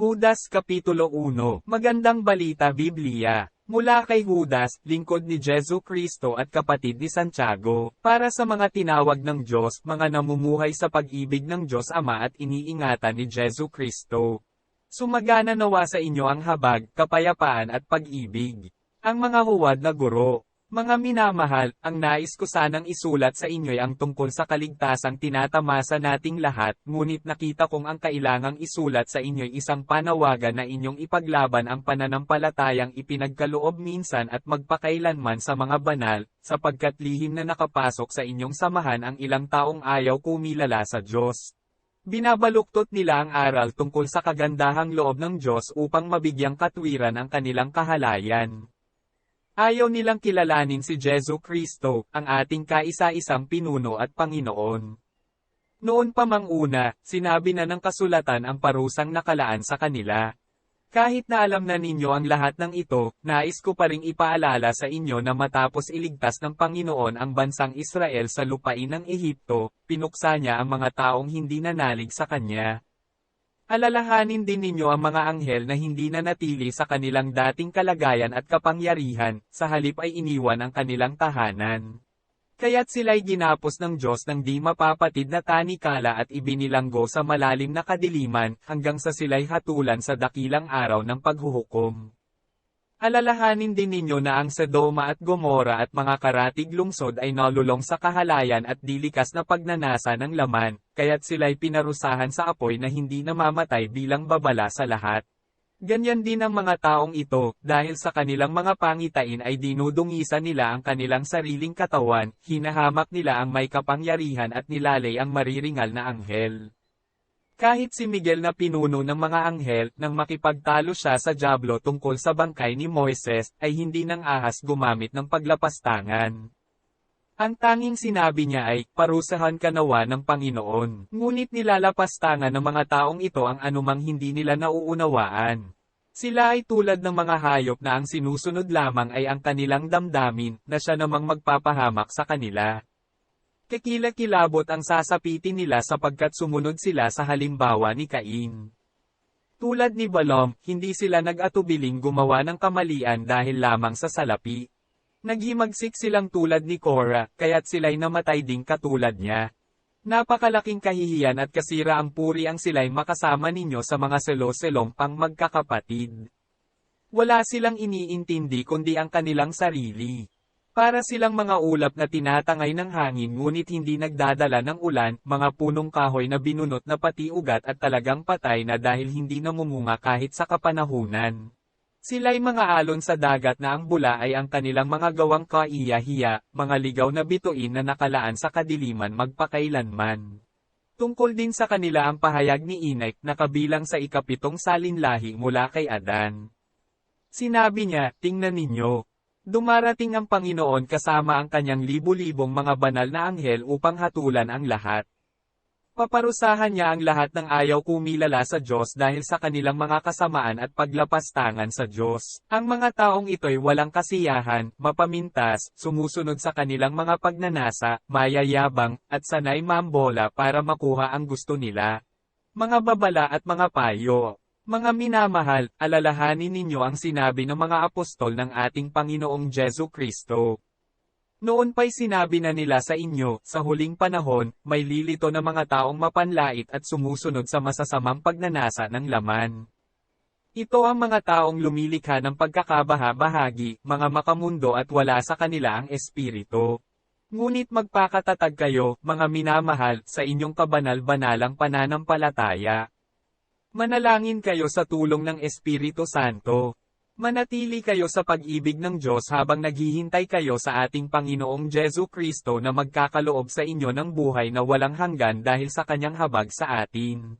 Judas Kapitulo 1 Magandang Balita Biblia Mula kay Judas, lingkod ni Jesu Kristo at kapatid ni Santiago, para sa mga tinawag ng Diyos, mga namumuhay sa pag-ibig ng Diyos Ama at iniingatan ni Jesu Kristo. Sumagana nawa sa inyo ang habag, kapayapaan at pag-ibig. Ang mga huwad na guro, mga minamahal, ang nais ko sanang isulat sa inyo'y ang tungkol sa kaligtasang tinatamasa nating lahat, ngunit nakita kong ang kailangang isulat sa inyo'y isang panawagan na inyong ipaglaban ang pananampalatayang ipinagkaloob minsan at magpakailanman sa mga banal, sapagkat lihim na nakapasok sa inyong samahan ang ilang taong ayaw kumilala sa Diyos. Binabaluktot nila ang aral tungkol sa kagandahang loob ng Diyos upang mabigyang katwiran ang kanilang kahalayan. Ayaw nilang kilalanin si Jesu Kristo, ang ating kaisa-isang pinuno at Panginoon. Noon pa mang una, sinabi na ng kasulatan ang parusang nakalaan sa kanila. Kahit na alam na ninyo ang lahat ng ito, nais ko pa ring ipaalala sa inyo na matapos iligtas ng Panginoon ang bansang Israel sa lupain ng Ehipto, pinuksa niya ang mga taong hindi nanalig sa kanya. Alalahanin din ninyo ang mga anghel na hindi na natili sa kanilang dating kalagayan at kapangyarihan, sa halip ay iniwan ang kanilang tahanan. Kaya't sila'y ginapos ng Diyos ng di mapapatid na tanikala at ibinilanggo sa malalim na kadiliman, hanggang sa sila'y hatulan sa dakilang araw ng paghuhukom. Alalahanin din ninyo na ang Sodoma at Gomora at mga karatig lungsod ay nalulong sa kahalayan at dilikas na pagnanasa ng laman, kaya't sila'y pinarusahan sa apoy na hindi namamatay bilang babala sa lahat. Ganyan din ang mga taong ito, dahil sa kanilang mga pangitain ay dinudungisan nila ang kanilang sariling katawan, hinahamak nila ang may kapangyarihan at nilalay ang mariringal na anghel. Kahit si Miguel na pinuno ng mga anghel, nang makipagtalo siya sa Diablo tungkol sa bangkay ni Moises, ay hindi nang ahas gumamit ng paglapastangan. Ang tanging sinabi niya ay, parusahan ka nawa ng Panginoon. Ngunit nilalapastangan ng mga taong ito ang anumang hindi nila nauunawaan. Sila ay tulad ng mga hayop na ang sinusunod lamang ay ang kanilang damdamin, na siya namang magpapahamak sa kanila. Kakila-kilabot ang sasapitin nila sapagkat sumunod sila sa halimbawa ni Cain. Tulad ni Balom, hindi sila nag-atubiling gumawa ng kamalian dahil lamang sa salapi. Naghimagsik silang tulad ni Cora, kaya't sila'y namatay ding katulad niya. Napakalaking kahihiyan at kasira ang puri ang sila'y makasama ninyo sa mga selo-selong pang magkakapatid. Wala silang iniintindi kundi ang kanilang sarili. Para silang mga ulap na tinatangay ng hangin ngunit hindi nagdadala ng ulan, mga punong kahoy na binunot na pati ugat at talagang patay na dahil hindi namumunga kahit sa kapanahunan. Sila'y mga alon sa dagat na ang bula ay ang kanilang mga gawang kaiya-hiya, mga ligaw na bituin na nakalaan sa kadiliman magpakailanman. Tungkol din sa kanila ang pahayag ni Inek na kabilang sa ikapitong salinlahi mula kay Adan. Sinabi niya, tingnan ninyo, Dumarating ang Panginoon kasama ang kanyang libu-libong mga banal na anghel upang hatulan ang lahat. Paparusahan niya ang lahat ng ayaw kumilala sa Diyos dahil sa kanilang mga kasamaan at paglapastangan sa Diyos. Ang mga taong ito'y walang kasiyahan, mapamintas, sumusunod sa kanilang mga pagnanasa, mayayabang, at sanay mambola para makuha ang gusto nila. Mga babala at mga payo. Mga minamahal, alalahanin ninyo ang sinabi ng mga apostol ng ating Panginoong Jesu Kristo. Noon pa'y sinabi na nila sa inyo, sa huling panahon, may lilito na mga taong mapanlait at sumusunod sa masasamang pagnanasa ng laman. Ito ang mga taong lumilikha ng pagkakabaha-bahagi, mga makamundo at wala sa kanila ang espiritu. Ngunit magpakatatag kayo, mga minamahal, sa inyong kabanal-banalang pananampalataya. Manalangin kayo sa tulong ng Espiritu Santo. Manatili kayo sa pag-ibig ng Diyos habang naghihintay kayo sa ating Panginoong Jesu Kristo na magkakaloob sa inyo ng buhay na walang hanggan dahil sa kanyang habag sa atin.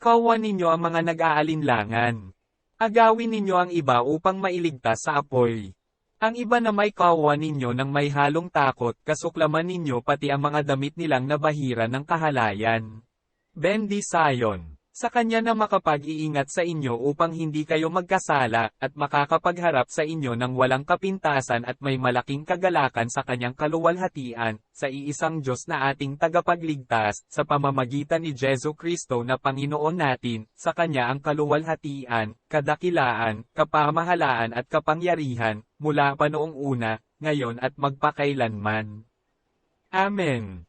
Kawan ninyo ang mga nag-aalinlangan. Agawin ninyo ang iba upang mailigtas sa apoy. Ang iba na may kawan ninyo ng may halong takot, kasuklaman ninyo pati ang mga damit nilang nabahira ng kahalayan. Bendisayon sa Kanya na makapag-iingat sa inyo upang hindi kayo magkasala, at makakapagharap sa inyo ng walang kapintasan at may malaking kagalakan sa Kanyang kaluwalhatian, sa iisang Diyos na ating tagapagligtas, sa pamamagitan ni Jesu Kristo na Panginoon natin, sa Kanya ang kaluwalhatian, kadakilaan, kapamahalaan at kapangyarihan, mula pa noong una, ngayon at magpakailanman. Amen.